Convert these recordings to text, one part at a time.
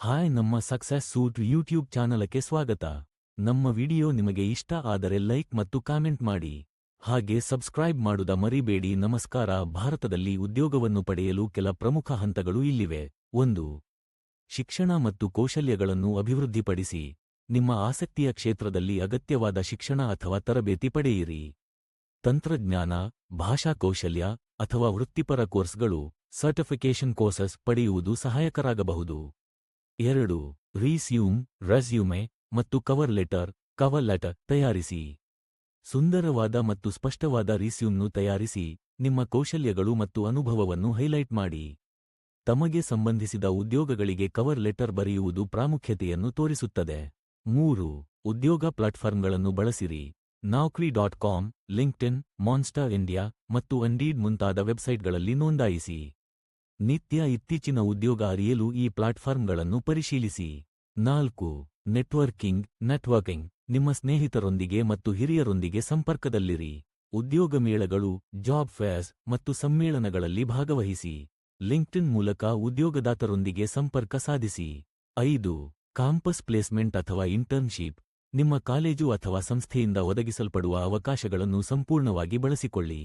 Hi ನಮ್ಮ success suit YouTube ಚಾನಲಕ್ಕೆ ಸ್ವಾಗತ. ನಮ್ಮ ವಿಡಿಯೋ ನಿಮಗೆ ಇಷ್ಟ ಆದರೆ ಲೈಕ್ ಮತ್ತು ಕಾಮೆಂಟ್ ಮಾಡಿ. ಹಾಗೆ ಸಬ್ಸ್ಕ್ರೈಬ್ ಮಾಡುದ ಮರಿಬೇಡಿ. ನಮಸ್ಕಾರ. ಭಾರತದಲ್ಲಿ ಉದ್ಯೋಗವನ್ನು ಪಡೆಯಲು ಕೆಲ ಪ್ರಮುಖ ಹಂತಗಳು ಇಲ್ಲಿವೆ. ಒಂದು, ಶಿಕ್ಷಣ ಮತ್ತು ಕೌಶಲ್ಯಗಳನ್ನು ಅಭಿವೃದ್ಧಿಪಡಿಸಿ. ನಿಮ್ಮ ಆಸಕ್ತಿಯ ಕ್ಷೇತ್ರದಲ್ಲಿ ಅಗತ್ಯವಾದ ಶಿಕ್ಷಣ ಅಥವಾ ತರಬೇತಿ ಪಡೆಯಿರಿ. ತಂತ್ರಜ್ಞಾನ, ಭಾಷಾ ಕೌಶಲ್ಯ ಅಥವಾ ವೃತ್ತಿಪರ ಕೋರ್ಸ್ಗಳು, ಸರ್ಟಿಫಿಕೇಷನ್ ಕೋರ್ಸಸ್ ಪಡೆಯುವುದು ಸಹಾಯಕರಾಗಬಹುದು. ಎರಡು, ರೀಸ್ಯೂಮ್, ರೆಸ್ಯೂಮೆ ಮತ್ತು ಕವರ್ ಲೆಟರ್ ಕವರ್ ಲೆಟರ್ ತಯಾರಿಸಿ. ಸುಂದರವಾದ ಮತ್ತು ಸ್ಪಷ್ಟವಾದ ರೀಸ್ಯೂಮ್ನು ತಯಾರಿಸಿ, ನಿಮ್ಮ ಕೌಶಲ್ಯಗಳು ಮತ್ತು ಅನುಭವವನ್ನು ಹೈಲೈಟ್ ಮಾಡಿ. ತಮಗೆ ಸಂಬಂಧಿಸಿದ ಉದ್ಯೋಗಗಳಿಗೆ ಕವರ್ ಲೆಟರ್ ಬರೆಯುವುದು ಪ್ರಾಮುಖ್ಯತೆಯನ್ನು ತೋರಿಸುತ್ತದೆ. ಮೂರು, ಉದ್ಯೋಗ ಪ್ಲಾಟ್ಫಾರ್ಮ್ಗಳನ್ನು ಬಳಸಿರಿ. Naukri dot com, LinkedIn, Monster India ಮತ್ತು ಅಂಡೀಡ್ ಮುಂತಾದ ವೆಬ್ಸೈಟ್ಗಳಲ್ಲಿ ನೋಂದಾಯಿಸಿ. ನಿತ್ಯ ಇತ್ತೀಚಿನ ಉದ್ಯೋಗ ಅರಿಯಲು ಈ ಪ್ಲಾಟ್ಫಾರ್ಮ್ಗಳನ್ನು ಪರಿಶೀಲಿಸಿ. ನಾಲ್ಕು, ನೆಟ್ವರ್ಕಿಂಗ್ ನೆಟ್ವರ್ಕಿಂಗ್, ನಿಮ್ಮ ಸ್ನೇಹಿತರೊಂದಿಗೆ ಮತ್ತು ಹಿರಿಯರೊಂದಿಗೆ ಸಂಪರ್ಕದಲ್ಲಿರಿ. ಉದ್ಯೋಗ ಮೇಳಗಳು, ಜಾಬ್ ಫೇರ್ಸ್ ಮತ್ತು ಸಮ್ಮೇಳನಗಳಲ್ಲಿ ಭಾಗವಹಿಸಿ. ಲಿಂಕ್ಡ್ಇನ್ ಮೂಲಕ ಉದ್ಯೋಗದಾತರೊಂದಿಗೆ ಸಂಪರ್ಕ ಸಾಧಿಸಿ. ಐದು ಕಾಂಪಸ್ ಪ್ಲೇಸ್ಮೆಂಟ್ ಅಥವಾ ಇಂಟರ್ನ್ಶಿಪ್, ನಿಮ್ಮ ಕಾಲೇಜು ಅಥವಾ ಸಂಸ್ಥೆಯಿಂದ ಒದಗಿಸಲ್ಪಡುವ ಅವಕಾಶಗಳನ್ನು ಸಂಪೂರ್ಣವಾಗಿ ಬಳಸಿಕೊಳ್ಳಿ.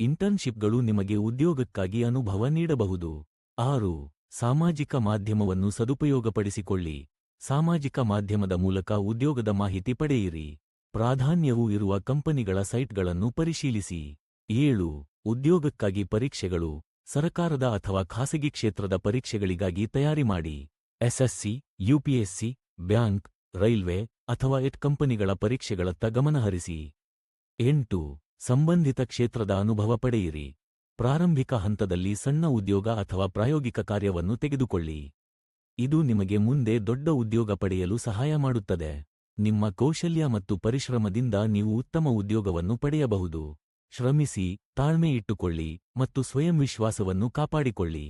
ಇಂಟರ್ನ್ಶಿಪ್ಗಳು ನಿಮಗೆ ಉದ್ಯೋಗಕ್ಕಾಗಿ ಅನುಭವ ನೀಡಬಹುದು. ಆರು, ಸಾಮಾಜಿಕ ಮಾಧ್ಯಮವನ್ನು ಸದುಪಯೋಗಪಡಿಸಿಕೊಳ್ಳಿ. ಸಾಮಾಜಿಕ ಮಾಧ್ಯಮದ ಮೂಲಕ ಉದ್ಯೋಗದ ಮಾಹಿತಿ ಪಡೆಯಿರಿ. ಪ್ರಾಧಾನ್ಯವು ಇರುವ ಕಂಪನಿಗಳ ಸೈಟ್ಗಳನ್ನು ಪರಿಶೀಲಿಸಿ. ಏಳು, ಉದ್ಯೋಗಕ್ಕಾಗಿ ಪರೀಕ್ಷೆಗಳು, ಸರಕಾರದ ಅಥವಾ ಖಾಸಗಿ ಕ್ಷೇತ್ರದ ಪರೀಕ್ಷೆಗಳಿಗಾಗಿ ತಯಾರಿ ಮಾಡಿ. ಎಸ್ಎಸ್ಸಿ, ಯುಪಿಎಸ್ಸಿ, ಬ್ಯಾಂಕ್, ರೈಲ್ವೆ ಅಥವಾ ಎಟ್ ಕಂಪನಿಗಳ ಪರೀಕ್ಷೆಗಳತ್ತ ಗಮನಹರಿಸಿ. ಎಂಟು ಸಂಬಂಧಿತ ಕ್ಷೇತ್ರದ ಅನುಭವ ಪಡೆಯಿರಿ. ಪ್ರಾರಂಭಿಕ ಹಂತದಲ್ಲಿ ಸಣ್ಣ ಉದ್ಯೋಗ ಅಥವಾ ಪ್ರಾಯೋಗಿಕ ಕಾರ್ಯವನ್ನು ತೆಗೆದುಕೊಳ್ಳಿ. ಇದು ನಿಮಗೆ ಮುಂದೆ ದೊಡ್ಡ ಉದ್ಯೋಗ ಪಡೆಯಲು ಸಹಾಯ ಮಾಡುತ್ತದೆ. ನಿಮ್ಮ ಕೌಶಲ್ಯ ಮತ್ತು ಪರಿಶ್ರಮದಿಂದ ನೀವು ಉತ್ತಮ ಉದ್ಯೋಗವನ್ನು ಪಡೆಯಬಹುದು. ಶ್ರಮಿಸಿ, ತಾಳ್ಮೆ ಇಟ್ಟುಕೊಳ್ಳಿ ಮತ್ತು ಸ್ವಯಂ ವಿಶ್ವಾಸವನ್ನು ಕಾಪಾಡಿಕೊಳ್ಳಿ.